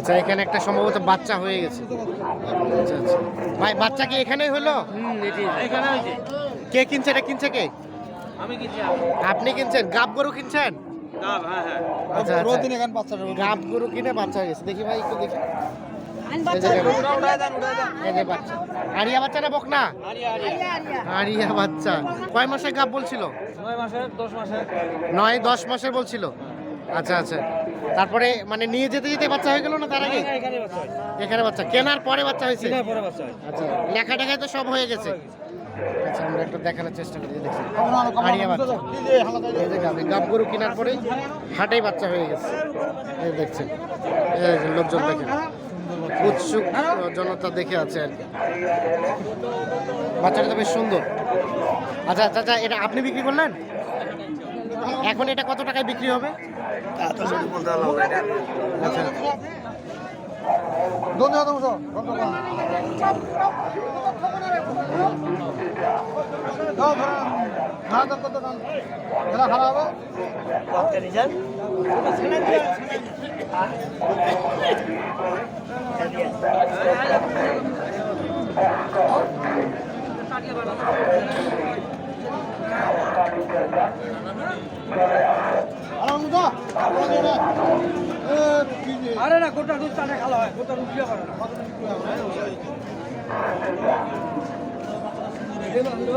আচ্ছা এখানে একটা সম্ভবত বাচ্চা হয়ে গেছে। আচ্ছা আচ্ছা। ভাই বাচ্চা কি এখানেই হলো? কে কিনছে এটা কিনছে কে? আমি কিছু আপনি। কিনছেন? গাব গরু কিনছেন? হ্যাঁ হ্যাঁ। আচ্ছা আচ্ছা। গাব গরু কিনে বাচ্চা হয়ে গেছে। দেখি ভাই একটু দেখি। এই যে গাব। এই যে বাচ্চা। আরিয়া বাচ্চা না বকনা? আরিয়া বাচ্চা। কয় মাসের গাব বলছিল? নয় দশ মাসের। নয় দশ মাসের বলছিল। আচ্ছা আচ্ছা। তারপরে মানে নিয়ে যেতে যেতে বাচ্চা হয়ে গেল না তার আগে? এখানে বাচ্চা কেনার পরে বাচ্চা হয়েছে? আচ্ছা লেখা টেখায় তো সব হয়ে গেছে। আচ্ছা আমরা একটু দেখানোর চেষ্টা করি দেখছি আরিয়া বাচ্চা। এই যে গাভী। গাব গরু কেনার পরে হাটেই বাচ্চা হয়ে গেছে। এই দেখছেন। এই লোকজন দেখেন। উৎসুক জনতা দেখে আছে আর কি। বাচ্চাটা তো বেশ সুন্দর। আচ্ছা আচ্ছা আচ্ছা এটা আপনি বিক্রি করলেন? এখন এটা কত টাকায় বিক্রি হবে? আচ্ছা। আরে না গোটা দুধ চাটা খাওয়া হয় গোটা দুধ দিয়ে করে না হ্যাঁ, গোটা আলু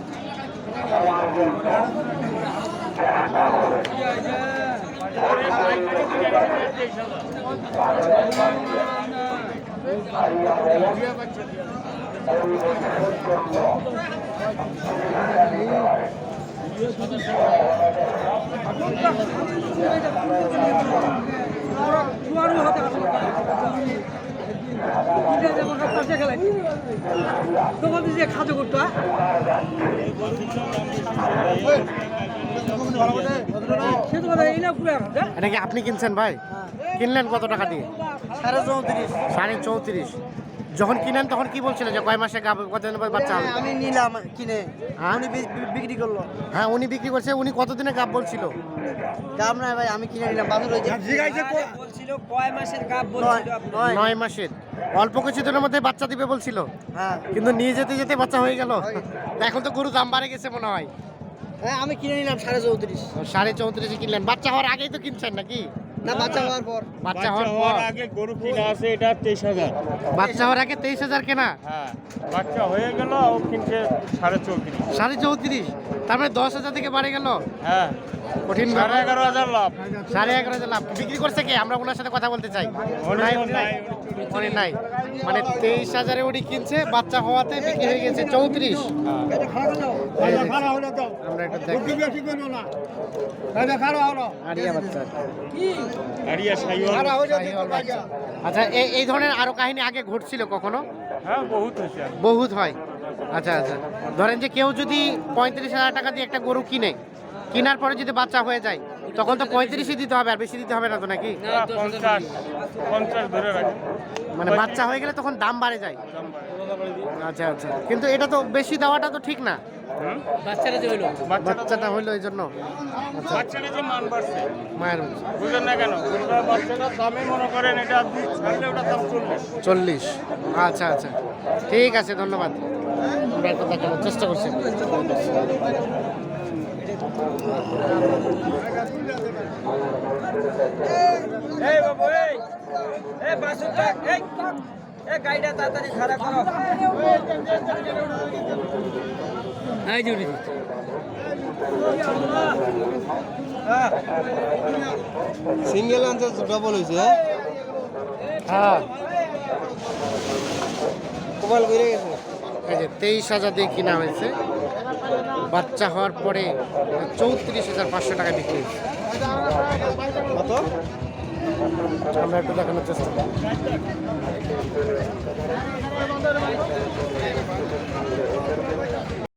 জুয়ারু হতে আসলে কাছে যে খাদ্য করতো না এটা কি আপনি কিনছেন ভাই? কিনলেন কত টাকা দিয়ে? সাড়ে চৌত্রিশ। সাড়ে চৌত্রিশ যখন কিনেন তখন কি বলছিল যে কয় মাসে গাব- কতদিন পর বাচ্চা হবে? আমি নিলাম কিনে। হ্যাঁ? উনি বিক্রি করল। হ্যাঁ উনি বিক্রি করছে উনি কতদিনে গাব বলছিল? গাব নাই ভাই আমি কিনে নিলাম বাজার হয়েছে বলছিল কয় মাসের গাব বলছিল নয়। নয় মাসের। অল্প কিছুদিনের মধ্যে বাচ্চা দিবে বলছিল। হ্যাঁ। কিন্তু নিয়ে যেতে যেতে বাচ্চা হয়ে গেল। এখন তো গরু দাম বাড়ে গেছে মনে হয়। হ্যাঁ আমি কিনে নিলাম সাড়ে চৌত্রিশ। সাড়ে চৌত্রিশে কিনলেন। বাচ্চা হওয়ার আগেই তো কিনছেন নাকি? না বাচ্চা হওয়ার পর। বাচ্চা হওয়ার আগে গরু কিনা আছে এটা তেইশ হাজার। বাচ্চা হওয়ার আগে তেইশ হাজার কেনা? হ্যাঁ বাচ্চা হয়ে গেল ও কিনছে সাড়ে চৌত্রিশ। সাড়ে চৌত্রিশ? তার মানে দশ হাজার থেকে বাড়ে গেল? হ্যাঁ কঠিন সাড়ে এগারো হাজার লাভ। সাড়ে এগারো হাজার লাভ। বিক্রি করছে কে? আমরা ওনার সাথে কথা বলতে চাই। নাই, উনি নাই, মানে তেইশ হাজারে উনি কিনছে বাচ্চা হওয়াতে বিক্রি হয়ে গেছে চৌত্রিশ। আমরা একটা দেখি। আরিয়া বাচ্চা। আরিয়া সাইওয়াল। শাহিওয়াল বাচ্চা। আচ্ছা এই এই ধরনের আরও কাহিনী আগে ঘটছিল কখনো? হ্যাঁ বহুত বহুত হয়। আচ্ছা আচ্ছা। ধরেন যে কেউ যদি পঁয়ত্রিশ হাজার টাকা দিয়ে একটা গরু কিনে কেনার পরে যদি বাচ্চা হয়ে যায় তখন তো পঁয়ত্রিশই দিতে হবে আর বেশি দিতে হবে না তো নাকি? পঞ্চাশ। পঞ্চাশ ধরে রাখি। মানে বাচ্চা হয়ে গেলে তখন দাম বাড়ে যায়। আচ্ছা আচ্ছা। কিন্তু এটা তো বেশি দেওয়াটা তো ঠিক না? যে হইল। বাচ্চাটা বাচ্চাটা হইল এই জন্য। আচ্ছা। বাচ্চাটা যে মান বাড়ছে মায়ের বুঝলেন না কেন? গরুটা দামে মনে করেন এটা ছাড়লে ওটার দাম চল্লিশ। চল্লিশ। আচ্ছা আচ্ছা। ঠিক আছে ধন্যবাদ। আমরা একটা দেখানোর চেষ্টা করছি। এই বাবু এই। এই বাসুর কাক এই। এই গাড়িটা তাড়াতাড়ি খাড়া করো। এই জুড়ি। সিঙ্গেল আনতে ডবল হয়েছে হ্যাঁ? কোবাল করে গেছে। তেইশ হাজার দিয়ে কিনা হয়েছে। বাচ্চা হওয়ার পরে চৌত্রিশ হাজার পাঁচশো টাকা বিক্রি কত? আমরা একটু দেখানোর চেষ্টা করি।